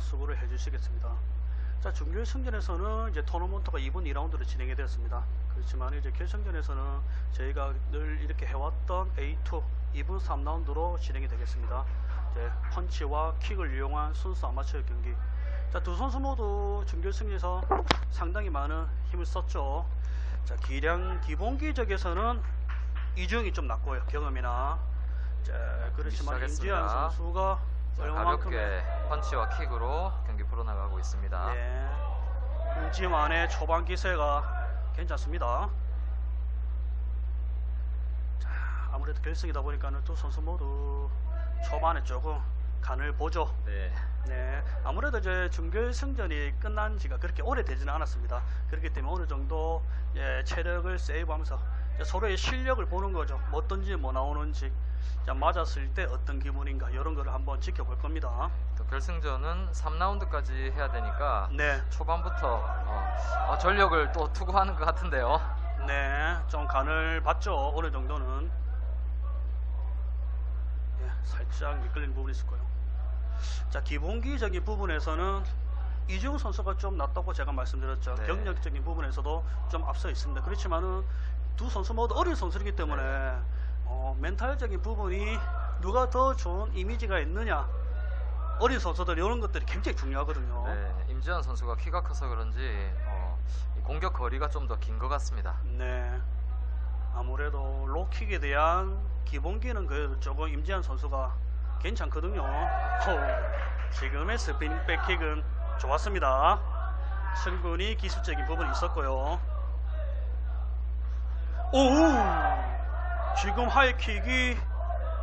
레프리가 수고를 해주시겠습니다. 자, 준결 승전에서는 이제 토너먼트가 2분 2라운드로 진행이 되었습니다. 그렇지만 이제 결승전에서는 저희가 늘 이렇게 해왔던 A2 2분 3라운드로 진행이 되겠습니다. 이제 펀치와 킥을 이용한 순수 아마추어 경기. 자, 두 선수 모두 준결승에서 상당히 많은 힘을 썼죠. 자, 기량 기본기 적에서는 이중이 좀 낮고요. 경험이나. 자, 그렇지만 임지한. 선수가 자, 가볍게 펀치와 킥으로 경기 풀어나가고 있습니다. 네. 임지만의 초반 기세가 괜찮습니다. 자, 아무래도 결승이다 보니까는 두 선수 모두 초반에 조금 간을 보죠. 네. 네, 아무래도 이제 준결승전이 끝난 지가 그렇게 오래되지는 않았습니다. 그렇기 때문에 어느 정도 예, 체력을 세이브하면서 서로의 실력을 보는 거죠. 뭐 어떤지 뭐 나오는지 자, 맞았을 때 어떤 기분인가 이런 거를 한번 지켜볼 겁니다. 또 결승전은 3라운드까지 해야 되니까 네, 초반부터 어, 어, 전력을 또 투구하는 것 같은데요. 네, 좀 간을 봤죠. 어느 정도는 예, 살짝 미끌리는 부분이 있을 거예요. 자, 기본기적인 부분에서는 이지웅 선수가 좀 낫다고 제가 말씀드렸죠. 네. 경력적인 부분에서도 좀 앞서 있습니다. 그렇지만은 두 선수 모두 어린 선수이기 때문에 네. 어, 멘탈적인 부분이 누가 더 좋은 이미지가 있느냐 어린 선수들 이런 것들이 굉장히 중요하거든요. 네, 임지현 선수가 키가 커서 그런지 어, 이 공격 거리가 좀 더 긴 것 같습니다. 네. 아무래도 로킥에 대한 기본기는 그래도 조금 임지한 선수가 괜찮거든요. 호, 지금의 스피닝 백킥은 좋았습니다. 충분히 기술적인 부분이 있었고요. 오! 지금 하이킥이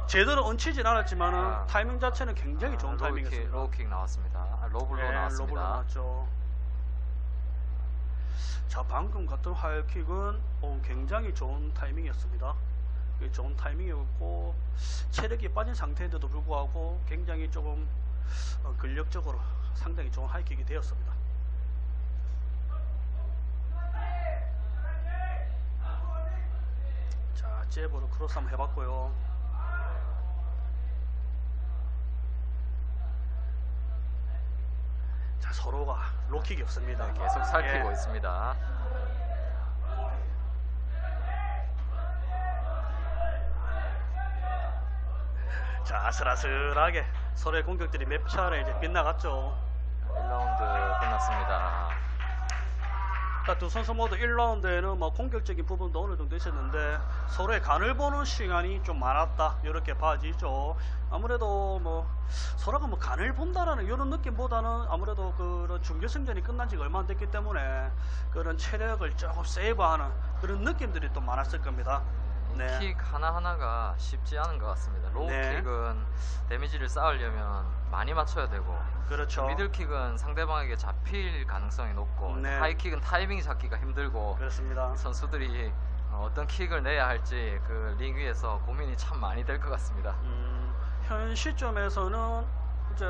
제대로 얹히진 않았지만은 아. 타이밍 자체는 굉장히 좋은 타이밍이었습니다. 로우킥 나왔습니다. 아, 로블로 네, 나왔습니다. 로블로 나왔죠. 자, 방금 같은 하이킥은 어, 굉장히 좋은 타이밍이었습니다. 좋은 타이밍이었고 체력이 빠진 상태인데도 불구하고 굉장히 조금 어, 근력적으로 상당히 좋은 하이킥이 되었습니다. 자, 잽으로 크로스 한번 해봤고요. 자, 서로가 로킥이 없습니다. 네, 계속 살피고 예. 있습니다. 자, 아슬아슬하게 서로의 공격들이 몇 차례 이제 빗나갔죠. 1라운드 끝났습니다. 두 선수 모두 1라운드에는 뭐 공격적인 부분도 어느 정도 있었는데 서로의 간을 보는 시간이 좀 많았다 이렇게 봐지죠. 아무래도 뭐 서로가 뭐 간을 본다라는 이런 느낌보다는 아무래도 그런 중결승전이 끝난 지가 얼마 안 됐기 때문에 그런 체력을 조금 세이브하는 그런 느낌들이 또 많았을 겁니다. 네. 킥 하나하나가 쉽지 않은 것 같습니다. 네. 로우킥은 데미지를 쌓으려면 많이 맞춰야 되고 그렇죠. 미들킥은 상대방에게 잡힐 가능성이 높고 네. 하이킥은 타이밍 잡기가 힘들고 그렇습니다. 선수들이 어, 어떤 킥을 내야 할지 그 링 위에서 고민이 참 많이 될 것 같습니다. 음, 현 시점에서는 이제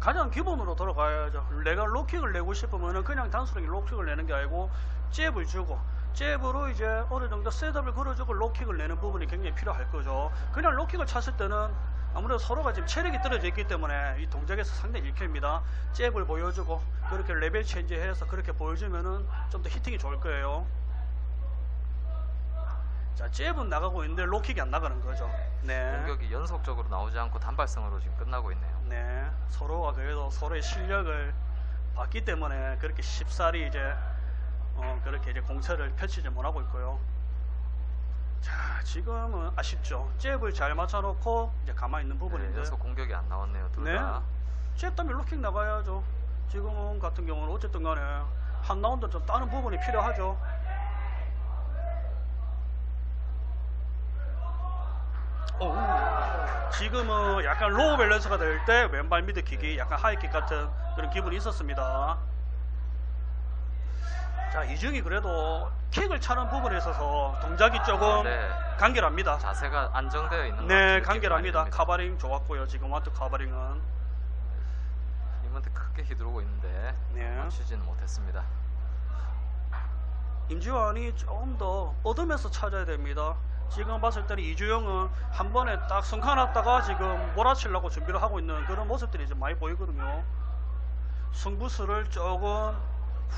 가장 기본으로 돌아가야죠. 내가 로킥을 내고 싶으면은 그냥 단순하게 로킥을 내는 게 아니고 잽을 주고 잽으로 이제 어느 정도 셋업을 걸어주고 로킥을 내는 부분이 굉장히 필요할 거죠. 그냥 로킥을 찼을 때는 아무래도 서로가 지금 체력이 떨어져 있기 때문에 이 동작에서 상당히 일켜입니다. 잽을 보여주고 그렇게 레벨 체인지해서 그렇게 보여주면은 좀 더 히팅이 좋을 거예요. 자, 잽은 나가고 있는데 로킥이 안 나가는 거죠. 네. 공격이 연속적으로 나오지 않고 단발성으로 지금 끝나고 있네요. 네, 서로가 그래도 서로의 실력을 봤기 때문에 그렇게 쉽사리 이제 어, 그렇게 이제 공세를 펼치지 못하고 있고요. 자, 지금은 아쉽죠. 잽을 잘 맞춰놓고 이제 가만히 있는 네, 부분인데 연속 공격이 안 나왔네요. 둘 네. 다. 잽 때문에 로킥 나가야죠. 지금 같은 경우는 어쨌든 간에 한 라운드 좀 따는 부분이 필요하죠. 오, 지금은 약간 로우 밸런스가 될 때 왼발 미드킥이 약간 하이킥 같은 그런 기분이 있었습니다. 자, 이중이 그래도 킥을 차는 부분에 있어서 동작이 조금 네. 간결합니다. 자세가 안정되어 있는 것 네, 같은 간결합니다. 많이 듭니다. 카바링 좋았고요. 지금 와트 카바링은. 힘한테 크게 휘두르고 있는데 네. 맞추지는 못했습니다. 임지환이 좀 더 얻으면서 찾아야 됩니다. 지금 봤을 때는 이주영은 한 번에 딱 성카 났다가 지금 몰아치려고 준비를 하고 있는 그런 모습들이 좀 많이 보이거든요. 승부수를 조금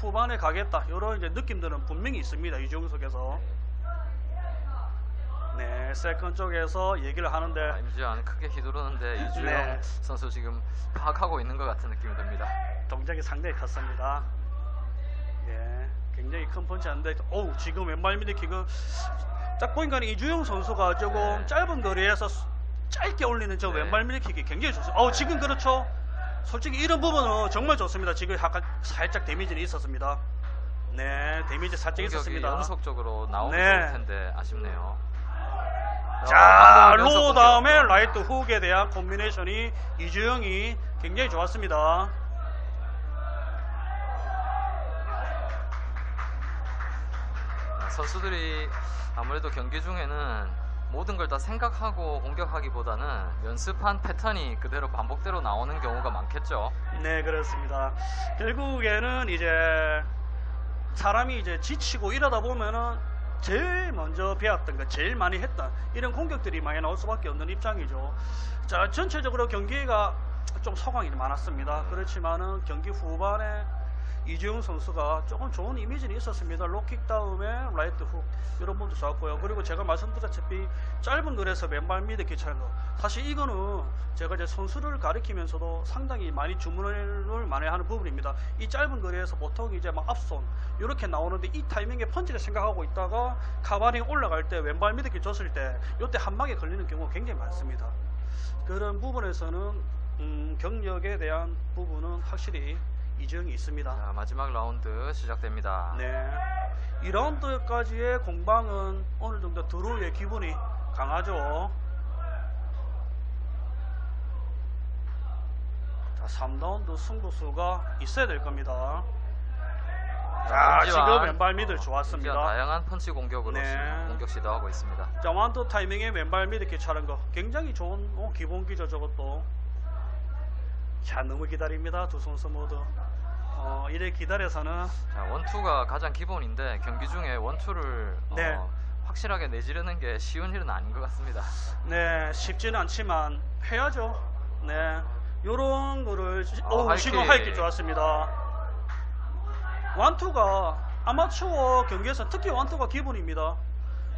후반에 가겠다 이런 이제 느낌들은 분명히 있습니다 이주영 속에서 네 세컨 쪽에서 얘기를 아, 하는데 임지환 크게 휘두르는데 이주영 네. 선수 지금 파악하고 있는 것 같은 느낌이 듭니다. 동작이 상당히 컸습니다. 예, 굉장히 큰 펀치였는데, 어우, 지금 왼발 미드킥은 딱 보니까 이주영 선수가 조금 네. 짧은 거리에서 수- 짧게 올리는 저 네. 왼발 미드킥이 굉장히 좋습니다. 어우, 지금 그렇죠. 솔직히 이런 부분은 정말 좋습니다. 지금 약간 살짝 데미지는 있었습니다. 네, 데미지 살짝 있었습니다. 연속적으로 나오면 네. 좋을 텐데 아쉽네요. 자, 공격. 다음에 라이트 훅에 대한 콤비네이션이 이주영이 굉장히 좋았습니다. 아, 선수들이 아무래도 경기 중에는 모든 걸 다 생각하고 공격하기보다는 연습한 패턴이 그대로 반복대로 나오는 경우가 많겠죠. 네, 그렇습니다. 결국에는 이제 사람이 이제 지치고 이러다 보면은 제일 먼저 배웠던 거, 제일 많이 했던 이런 공격들이 많이 나올 수밖에 없는 입장이죠. 자, 전체적으로 경기가 좀 소강이 많았습니다. 그렇지만은 경기 후반에 이재용 선수가 조금 좋은 이미지는 있었습니다. 로킥 다음에 라이트 훅 이런 부분도 좋았고요. 그리고 제가 말씀드렸다시피 짧은 거리에서 맨발 미드 기차는 거 사실 이거는 제가 이제 선수를 가리키면서도 상당히 많이 주문을 많이 하는 부분입니다. 이 짧은 거리에서 보통 이제 막 앞손 이렇게 나오는데 이 타이밍에 펀치를 생각하고 있다가 카바링 올라갈 때 왼발 미드 기 줬을 때 이때 한 방에 걸리는 경우가 굉장히 많습니다. 그런 부분에서는 음, 경력에 대한 부분은 확실히 이정이 있습니다. 자, 마지막 라운드 시작됩니다. 네. 2라운드까지의 공방은 어느 정도 드로우의 기분이 강하죠. 자, 3라운드 승부수가 있어야 될 겁니다. 자. 지금 왼발 미들 좋았습니다. 다양한 펀치 공격으로 네. 공격 시도하고 있습니다. 자, 완도 타이밍에 왼발 미드 기차는 거 굉장히 좋은 어, 기본기죠, 저것도. 자, 너무 기다립니다, 두 선수 모두. 어, 이래 기다려서는 자, 원투가 가장 기본인데 경기 중에 원투를 어, 네. 확실하게 내지르는 게 쉬운 일은 아닌 것 같습니다. 네, 쉽지는 않지만 해야죠. 네, 요런 거를 지- 어, 하이킥. 지금 하이킥 좋았습니다. 완투가 아마추어 경기에서 특히 완투가 기본입니다.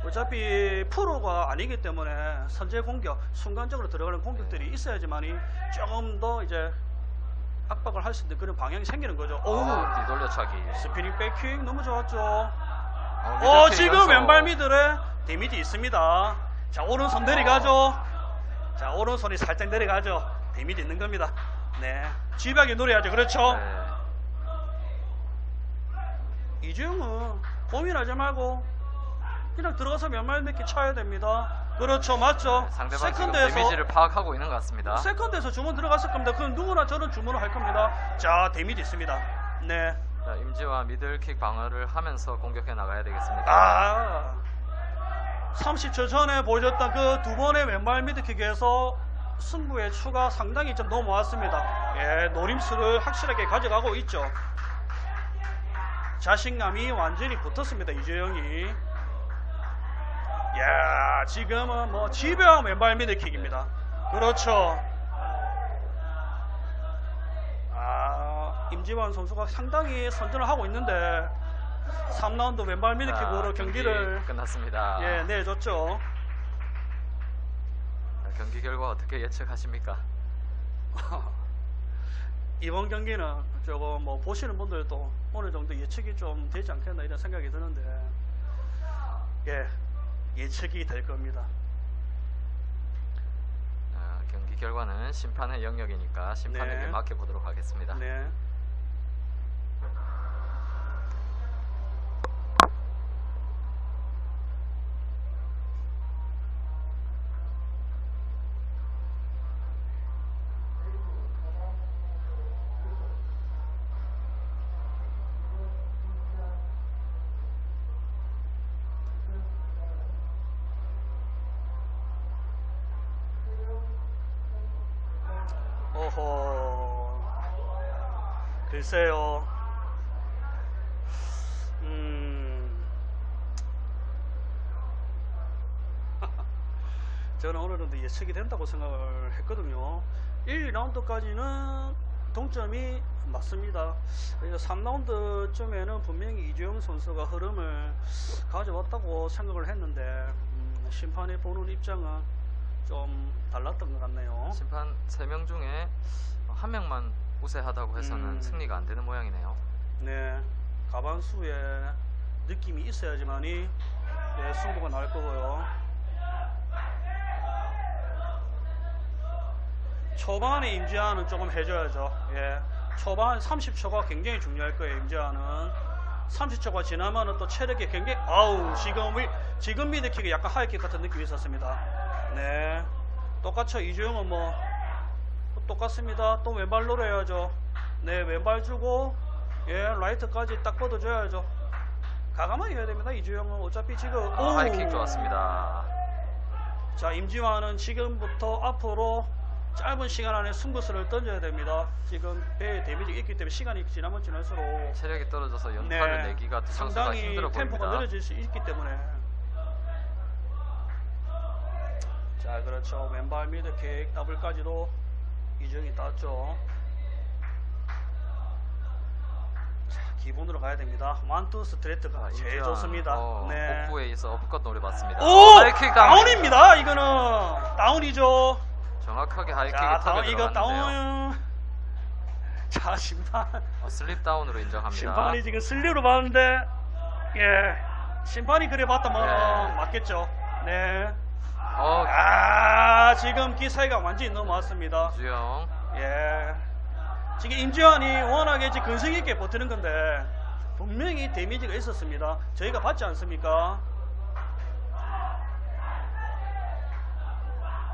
어차피 프로가 아니기 때문에 선제 공격, 순간적으로 들어가는 공격들이 있어야지만이 조금 더 이제 압박을 할 수 있는 그런 방향이 생기는 거죠. 오, 오, 뒤돌려차기. 스피닝 백킥 너무 좋았죠. 어, 어 미들킥 지금. 왼발 미들에 데미지 있습니다 자 오른손 내려가죠 자 오른손이 살짝 내려가죠 데미지 있는 겁니다 네 집약이 노려야죠 그렇죠 네. 이주영은 고민하지 말고 그냥 들어가서 왼발 몇개 쳐야 됩니다 그렇죠 맞죠 네, 상대방 지금 세컨드에서 데미지를 파악하고 있는 것 같습니다. 세컨드에서 주문 들어갔을 겁니다 그럼 누구나 저는 주문을 할 겁니다 자 데미지 있습니다 네 자, 임지와 미들킥 방어를 하면서 공격해 나가야 되겠습니다. 아, 30초 전에 보여줬던 그 두 번의 왼발 미드킥에서 승부의 추가 상당히 좀 넘어왔습니다. 예, 노림수를 확실하게 가져가고 있죠. 자신감이 완전히 붙었습니다, 이재영이. 야, 지금은 뭐 집요한 왼발 미드킥입니다. 그렇죠. 아, 임지환 선수가 상당히 선전을 하고 있는데 3라운드 왼발 미드킥으로 자, 경기를 경기 끝났습니다. 예, 내줬죠. 자, 경기 결과 어떻게 예측하십니까? 이번 경기는 조금 뭐 보시는 분들도 어느 정도 예측이 좀 되지 않겠나 이런 생각이 드는데 예, 예측이 될 겁니다. 아, 경기 결과는 심판의 영역이니까 심판에게 네. 맡겨보도록 하겠습니다. 네. 오호. 글쎄요. 음. 저는 어느 정도 예측이 된다고 생각을 했거든요. 1, 2라운드까지는 동점이 맞습니다. 3라운드쯤에는 분명히 이주영 선수가 흐름을 가져왔다고 생각을 했는데 음, 심판이 보는 입장은 좀 달랐던 것 같네요. 심판 3명 중에 한 명만 우세하다고 해서는 음. 승리가 안 되는 모양이네요. 네, 가반수에 느낌이 있어야지만이 네, 승부가 날 거고요. 초반에 임지아는 조금 해줘야죠. 예, 초반 30초가 굉장히 중요할 거예요. 임지아는 30초가 지나면은 또 체력이 굉장히 아우 지금 위- 지금 미드킥이 약간 하이킥 같은 느낌이 있었습니다. 네, 똑같죠. 이주영은 뭐 똑같습니다. 또 왼발 노려야죠. 네, 왼발 주고 예, 라이트까지 딱 뻗어줘야죠. 가감하게 해야 됩니다. 이주영은 어차피 지금 아, 오! 하이킥 좋았습니다. 자, 임지환은 지금부터 앞으로 짧은 시간 안에 승부수를 던져야 됩니다. 지금 배에 데미지가 있기 때문에 시간이 지나면 지날수록 체력이 떨어져서 연타를 내기가 두 선수가 상당히 힘들어 템포가 보입니다. 느려질 수 있기 때문에 자 그렇죠 왼발 미드 킥 더블까지도 이정이 땄죠 자 기본으로 가야 됩니다 완투 스트레이트가 아, 제일 좋습니다 어, 네. 복부에 있어 어프컷 노려봤습니다. 오 하이킥 다운. 다운입니다 이거는 다운이죠 정확하게 하이킥이 자 다운 이거. 다운 자 심판 어, 슬립 다운으로 인정합니다. 심판이 지금 슬리로 봤는데 예 심판이 그래 봤다면 네. 맞겠죠 네 어, 아 지금 기사가 완전히 넘어왔습니다 주영. 예 지금 임지환이 워낙에 지금 근성 있게 버티는 건데 분명히 데미지가 있었습니다 저희가 봤지 않습니까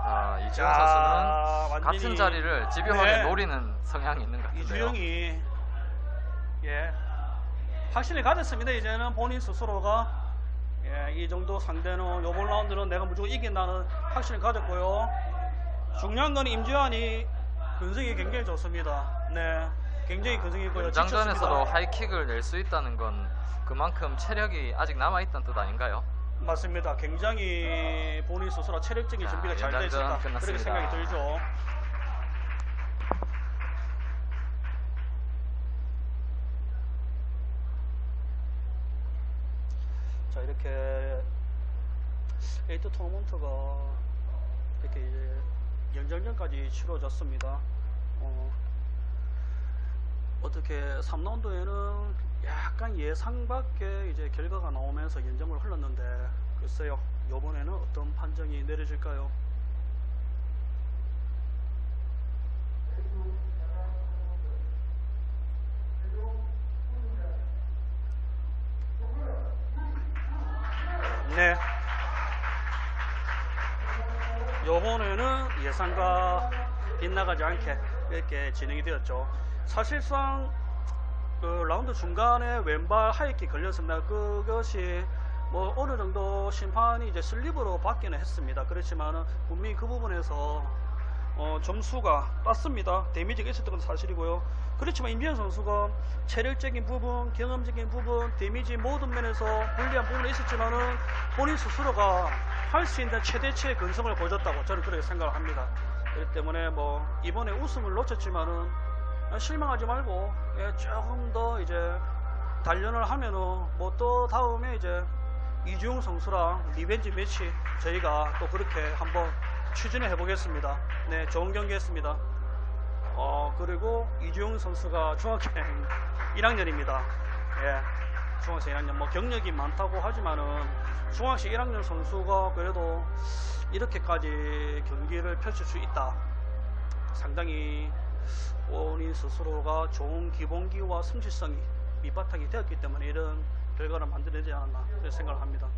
아, 이주영 자, 선수는 완전히- 같은 자리를 집요하게 네. 노리는 성향이 있는 것 같은데요. 이주영이 예 확신을 가졌습니다. 이제는 본인 스스로가 예, 이 정도 상대는 요번 라운드는 내가 무조건 이긴다는 확신을 가졌고요. 중요한 건 임지환이 근성이 굉장히 좋습니다. 네, 굉장히 근성이 있고요. 장전에서도. 하이킥을 낼 수 있다는 건 그만큼 체력이 아직 남아있다는 뜻 아닌가요? 맞습니다. 굉장히 본인 스스로 체력적인 자, 준비가 잘 되어 있었다. 그렇게. 생각이 들죠. 자 이렇게 에이트 토너먼트가 이렇게 연장전까지 치러졌습니다. 어, 어떻게 3라운드에는 약간 예상 밖의 이제 결과가 나오면서 연장을 흘렀는데 글쎄요 이번에는 어떤 판정이 내려질까요? 요번에는 예상과 빗나가지 않게 이렇게 진행이 되었죠. 사실상 그 라운드 중간에 왼발 하이킥 걸렸습니다. 그것이 뭐 어느 정도 심판이 이제 슬립으로 받기는 했습니다. 그렇지만은 분명히 그 부분에서 어, 점수가 땄습니다. 데미지가 있었던 건 사실이고요. 그렇지만 임비현 선수가 체력적인 부분, 경험적인 부분, 데미지 모든 면에서 불리한 부분이 있었지만은 본인 스스로가 할 수 있는 최대치의 근성을 보여줬다고 저는 그렇게 생각을 합니다. 그렇기 때문에 뭐 이번에 웃음을 놓쳤지만은 아, 실망하지 말고 예, 조금 더 이제 단련을 하면은 뭐 또 다음에 이제 이주용 선수랑 리벤지 매치 저희가 또 그렇게 한번 추진해 보겠습니다. 네, 좋은 경기했습니다. 어 그리고 이주용 선수가 중학생 1학년입니다. 예, 중학생 1학년 뭐 경력이 많다고 하지만은 중학생 1학년 선수가 그래도 이렇게까지 경기를 펼칠 수 있다. 상당히 본인 스스로가 좋은 기본기와 성실성이 밑바탕이 되었기 때문에 이런 결과를 만들어내지 않았나 생각을 합니다.